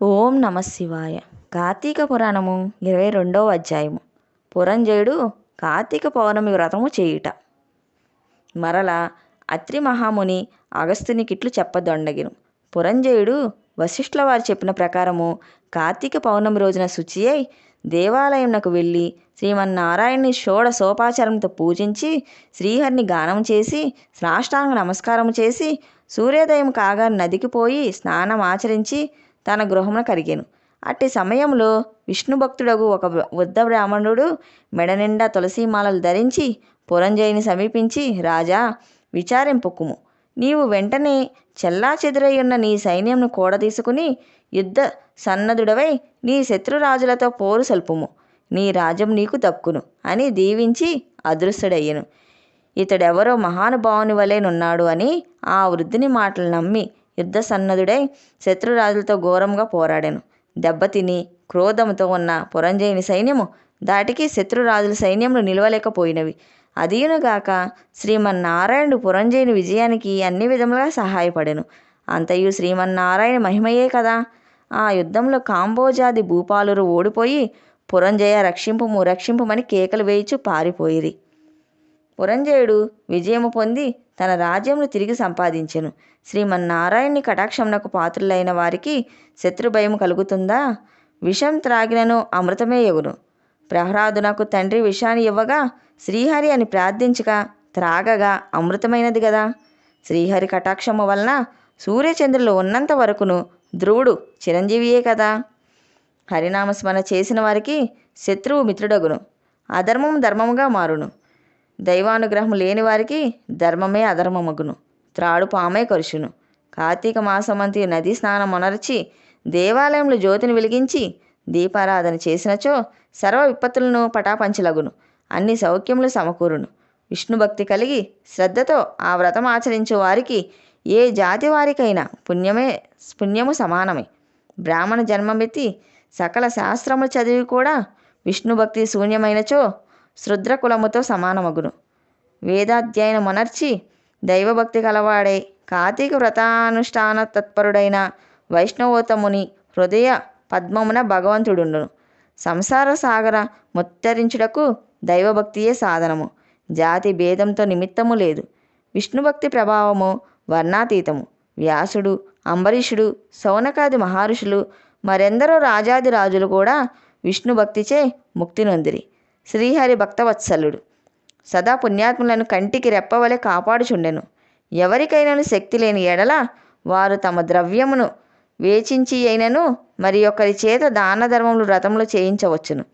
ఓం నమ శివాయ. కార్తీక పురాణము ఇరవై రెండవ అధ్యాయము. పురంజయుడు కార్తీక పౌర్ణమి వ్రతము చేయుట. మరల అత్రి మహాముని అగస్త్యునికిట్లు చెప్పదొండగిను. పురంజయుడు వశిష్ఠుల వారు చెప్పిన ప్రకారము కార్తీక పౌర్ణమి రోజున శుచి అయి దేవాలయంనకు వెళ్ళి శ్రీమన్నారాయణ్ణి షోడ సోపాచారంతో పూజించి శ్రీహరిని గానం చేసి సాష్టాంగ నమస్కారం చేసి సూర్యోదయం కాగా నదికి పోయి స్నానం ఆచరించి తన గృహమున కరిగాను అట్టి సమయంలో విష్ణుభక్తుడగు ఒక వృద్ధ బ్రాహ్మణుడు మెడనిండా తులసీమాలలు ధరించి పురంజయుని సమీపించి రాజా విచారింపుకుము. నీవు వెంటనే చెల్లా చెదురయ్యున్న నీ సైన్యంను కూడదీసుకుని యుద్ధ సన్నదుడవై నీ శత్రురాజులతో పోరు సల్పుము. నీ రాజ్యం నీకు దక్కును అని దీవించి అదృశ్యుడయ్యను. ఇతడెవరో మహానుభావుని వలెనున్నాడు అని ఆ వృద్ధుని మాటలు నమ్మి యుద్ధ సన్నద్ధుడై శత్రురాజులతో ఘోరంగా పోరాడాను. దెబ్బతిని క్రోధంతో ఉన్న పురంజయుని సైన్యము దాటికి శత్రురాజుల సైన్యములు నిలవలేకపోయినవి. అదీనుగాక శ్రీమన్నారాయణుడు పురంజయుని విజయానికి అన్ని విధములుగా సహాయపడెను. అంతయు శ్రీమన్నారాయణ మహిమయే కదా. ఆ యుద్ధంలో కాంబోజాది భూపాలురు ఓడిపోయి పురంజయ రక్షింపుము రక్షింపుమని కేకలు వేయిచు పారిపోయిరి. పురంజయుడు విజయము పొంది తన రాజ్యంను తిరిగి సంపాదించెను. శ్రీమన్నారాయణ్ణి కటాక్షమునకు పాత్రులైన వారికి శత్రుభయం కలుగుతుందా? విషం త్రాగినను అమృతమే ఎగును. ప్రహ్లాదునకు తండ్రి విషాన్ని ఇవ్వగా శ్రీహరి అని ప్రార్థించగా త్రాగగా అమృతమైనది కదా శ్రీహరి కటాక్షము వలన సూర్యచంద్రులు ఉన్నంత వరకును ధ్రువుడు చిరంజీవియే కదా? హరినామస్మరణ చేసిన వారికి శత్రువు మిత్రుడగును. అధర్మం ధర్మముగా మారును. దైవానుగ్రహం లేని వారికి ధర్మమే అధర్మమగును. త్రాడు పామే కరుషును. కార్తీక మాసమంతి నదీ స్నానం మొనర్చి దేవాలయంలో జ్యోతిని వెలిగించి దీపారాధన చేసినచో సర్వ విపత్తులను పటాపంచలగును. అన్ని సౌఖ్యములు సమకూరును. విష్ణుభక్తి కలిగి శ్రద్ధతో ఆ వ్రతం ఆచరించే వారికి ఏ జాతి వారికైనా పుణ్యమే పుణ్యము సమానమే. బ్రాహ్మణ జన్మమెత్తి సకల శాస్త్రములు చదివి కూడా విష్ణుభక్తి శూన్యమైనచో శుద్రకులముతో సమానమగును. వేదాధ్యయనం మనర్చి దైవభక్తి కలవాడై కార్తీక వ్రతానుష్ఠాన తత్పరుడైన వైష్ణవోత్తముని హృదయ పద్మమున భగవంతుడును సంసార సాగర ముత్తరించుటకు దైవభక్తియే సాధనము. జాతి భేదంతో నిమిత్తము లేదు. విష్ణుభక్తి ప్రభావము వర్ణాతీతము. వ్యాసుడు అంబరీషుడు సౌనకాది మహర్షులు మరెందరో రాజాది రాజులు కూడా విష్ణుభక్తిచే ముక్తి నొందిరి. శ్రీహరి భక్తవత్సలుడు. సదా పుణ్యాత్ములను కంటికి రెప్పవలె కాపాడుచుండెను. ఎవరికైనాను శక్తి లేని ఎడల వారు తమ ద్రవ్యమును వేచించి అయినను మరి ఒకరి చేత దాన ధర్మములు వ్రతములు చేయించవచ్చును.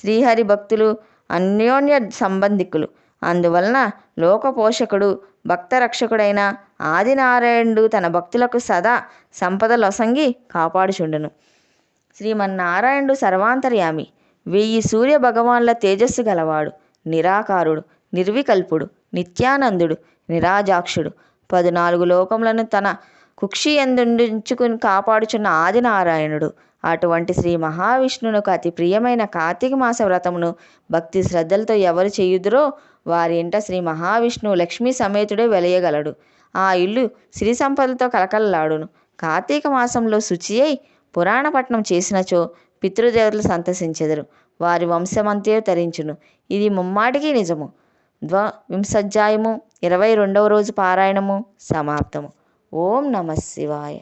శ్రీహరి భక్తులు అన్యోన్య సంబంధికులు. అందువలన లోకపోషకుడు భక్తరక్షకుడైన ఆదినారాయణుడు తన భక్తులకు సదా సంపదలొసంగి కాపాడుచుండెను. శ్రీమన్నారాయణుడు సర్వాంతర్యామి. వెయ్యి సూర్య భగవాన్ల తేజస్సు గలవాడు నిరాకారుడు నిర్వికల్పుడు నిత్యానందుడు నిరాజాక్షుడు. పద్నాలుగు లోకములను తన కుక్షి ఎందుంచుకుని కాపాడుచున్న ఆదినారాయణుడు. అటువంటి శ్రీ మహావిష్ణువునకు అతి ప్రియమైన కార్తీక మాస వ్రతమును భక్తి శ్రద్ధలతో ఎవరు చేయుదురో వారి ఇంట శ్రీ మహావిష్ణువు లక్ష్మీ సమేతుడే వెలయగలడు. ఆ ఇల్లు సిరి సంపదలతో కలకలలాడును. కార్తీక మాసంలో శుచి అయి పురాణపట్నం చేసినచో పితృదేవతలు సంతసించెదరు. వారి వంశమంతే తరించును. ఇది ముమ్మాటికి నిజము. ద్వ ద్వవింశధ్యాయము ఇరవై రెండవ రోజు పారాయణము సమాప్తము. ఓం నమ శివాయ.